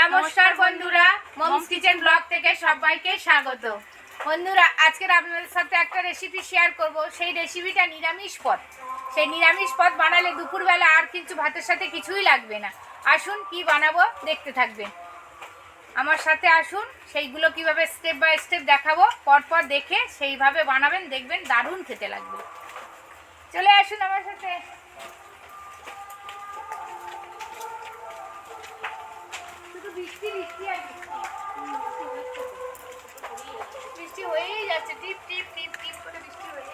নমস্কার বন্ধুরা moms kitchen blog থেকে সবাইকে স্বাগত। বন্ধুরা, আজকের আপনাদের সাথে একটা রেসিপি শেয়ার করব। সেই রেসিপিটা নিরামিষ পদ। সেই নিরামিষ পদ বানালে দুপুরবেলা আর কিছু ভাতের সাথে কিছুই লাগবে না। আসুন কি বানাবো দেখতে থাকবেন। আমার সাথে আসুন, সেইগুলো কীভাবে স্টেপ বাই স্টেপ দেখাবো, পরপর দেখে সেইভাবে বানাবেন, দেখবেন দারুণ খেতে লাগবে। চলে আসুন আমার সাথে। বৃষ্টি বৃষ্টি আর বৃষ্টি হয়েই যাচ্ছে টিপ টিপ টিপ টিপ করে বৃষ্টি হয়েই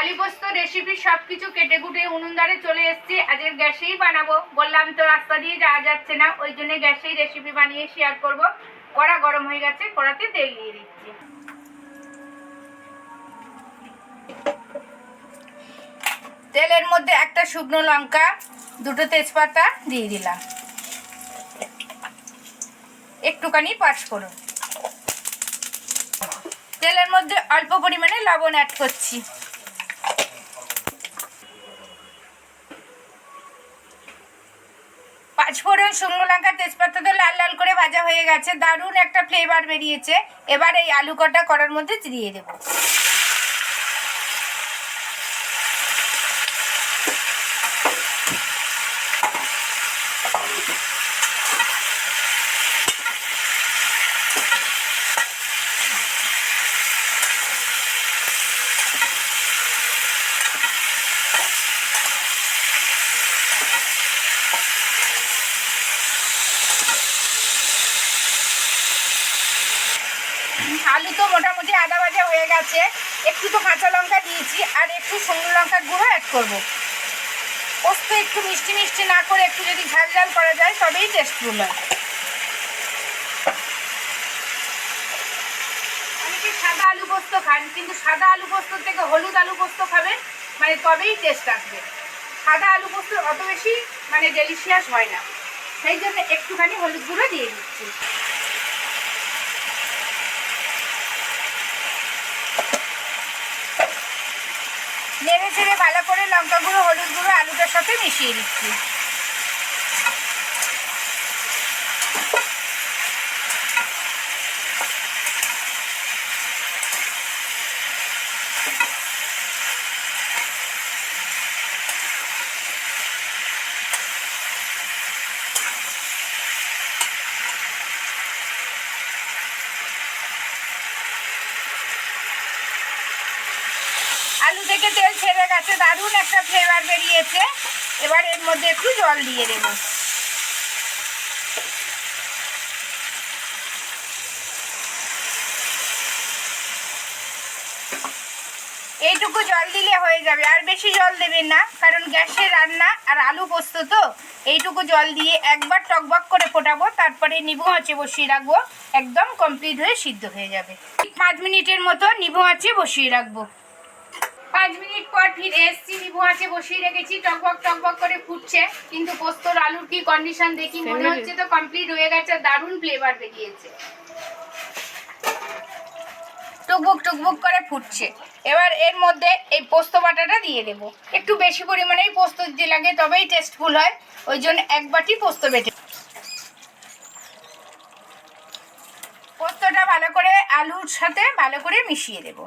আলু পোস্ত রেসিপি সব কিছু কেটে কুটে উনুন ধারে চলে এসেছি। আজকের গ্যাসেই বানাবো। বললাম তো রাস্তা দিয়ে যাওয়া যাচ্ছে না, ওই জন্য গ্যাসেই রেসিপি বানিয়ে শেয়ার করব। কড়া গরম হয়ে গেছে, কড়াতে তেল দিয়ে দিচ্ছি। তেলের মধ্যে একটা শুকনো লঙ্কা, দুটো তেজপাতা দিয়ে দিলাম। একটুখানি পাঁচ করুন তেলের মধ্যে অল্প পরিমাণে লবণ অ্যাড করছি। পাঁচ ফোড়ন, শুকনো লঙ্কা তেজপাতা তো লাল লাল করে ভাজা হয়ে গেছে। দারুণ একটা ফ্লেভার বেরিয়েছে। এবার এই আলু কটা করার মধ্যে দিয়ে দেবো। আলু তো মোটামুটি আদা ভাজা হয়ে গেছে। একটু তো কাঁচা লঙ্কা দিয়েছি, আর একটু শুকনো লঙ্কার গুঁড়ো অ্যাড করব। পোস্ত একটু মিষ্টি মিষ্টি না করে একটু যদি ঝাল ঝাল করা যায়, তবেই টেস্টফুল হয়। অনেকে সাদা আলু পোস্ত খান কিন্তু সাদা আলু পোস্ত থেকে হলুদ আলু পোস্ত খাবেন মানে তবেই টেস্ট আসবে। সাদা আলু পোস্ত অত বেশি মানে ডেলিশিয়াস হয় না। সেই জন্য একটুখানি হলুদ গুঁড়ো দিয়ে দিচ্ছি। নেড়ে চেড়ে ভালো করে লঙ্কা গুঁড়ো হলুদ গুঁড়ো আলুটার সাথে মিশিয়ে দিচ্ছি। আলু থেকে তেল ছেড়ে গেছে, দারুণ একটা ফ্লেভার বেরিয়েছে। এবার এর মধ্যে একটু জল দিয়ে দেব। এইটুকু জল দিলে হয়ে যাবে। আর বেশি জল দেবেন না, কারণ গ্যাসে রান্না আর আলু পোস্ত তো। এইটুকু জল দিয়ে একবার টকবক করে ফোটাবো, তারপরে নিবু আঁচে বসিয়ে রাখব। একদম কমপ্লিট হয়ে সিদ্ধ হয়ে যাবে। পাঁচ মিনিটের মতো নিবু আঁচে বসিয়ে রাখব। পাঁচ মিনিট পর ফিরে এসছি নিভু আছে বসিয়ে রেখেছি টকবক টকবক করে ফুটছে। কিন্তু পোস্তর আলুর কি কন্ডিশন দেখি? মনে হচ্ছে তো কমপ্লিট হয়ে গেছে দারুণ ফ্লেভার বেরিয়েছে। টুকবুক টুকবুক করে ফুটছে। এবার এর মধ্যে এই পোস্ত বাটাটা দিয়ে দেবো। একটু বেশি পরিমাণেই পোস্ত দিতে লাগে তবেই টেস্টফুল হয়। ওই জন্য এক বাটি পোস্ত বেটে পোস্তটা ভালো করে আলুর সাথে ভালো করে মিশিয়ে দেবো।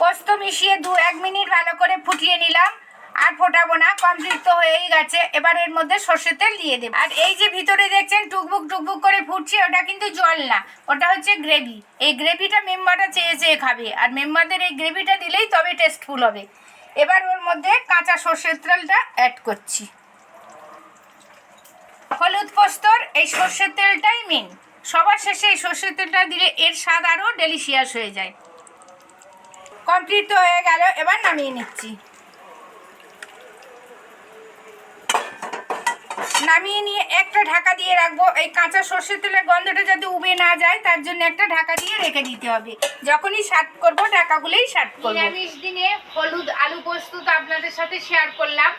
পোস্ত মিশিয়ে দু এক মিনিট ভালো করে ফুটিয়ে নিলাম। আর ফোটাবো না, কমপ্লিট তো হয়েই গেছে। এবার এর মধ্যে সর্ষের তেল দিয়ে দেবো। আর এই যে ভিতরে দেখছেন, টুকবুক টুকবুক করে ফুটছে, ওটা কিন্তু জল না। ওটা হচ্ছে গ্রেভি। এই গ্রেভিটা মেম্বারটা চেয়ে চেয়ে খাবে। আর মেম্বারদের এই গ্রেভিটা দিলেই তবে টেস্টফুল হবে। এবার ওর মধ্যে কাঁচা সর্ষের তেলটা অ্যাড করছি। হলুদ পোস্তর এই সর্ষের তেলটাই মেন সবার শেষে এই সর্ষের তেলটা দিলে এর স্বাদ আরও ডেলিশিয়াস হয়ে যায়। কমপ্লিট হয়ে গেল, এবার নামিয়ে নিচ্ছি। নামিয়ে নিয়ে একটা ঢাকা দিয়ে রাখব। এই কাঁচা সর্ষের তেলের গন্ধটা যাতে উবে না যায়, তার জন্য একটা ঢাকা দিয়ে রেখে দিতে হবে। যখনই সার্ভ করব, ঢাকাগুলোই সার্ভ করব। নিরামিষ দিনে হলুদ আলু পোস্ত তো আপনাদের সাথে শেয়ার করলাম।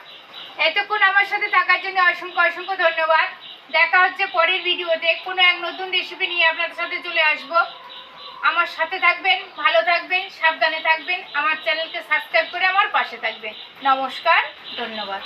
এতক্ষণ আমার সাথে থাকার জন্য অসংখ্য অসংখ্য ধন্যবাদ। দেখা হচ্ছে পরের ভিডিওতে। কোনো এক নতুন রেসিপি নিয়ে আপনাদের সাথে চলে আসব। আমার সাথে থাকবেন, ভালো থাকবেন, সাবধানে থাকবেন। আমার চ্যানেলকে সাবস্ক্রাইব করে আমার পাশে থাকবেন। নমস্কার, ধন্যবাদ।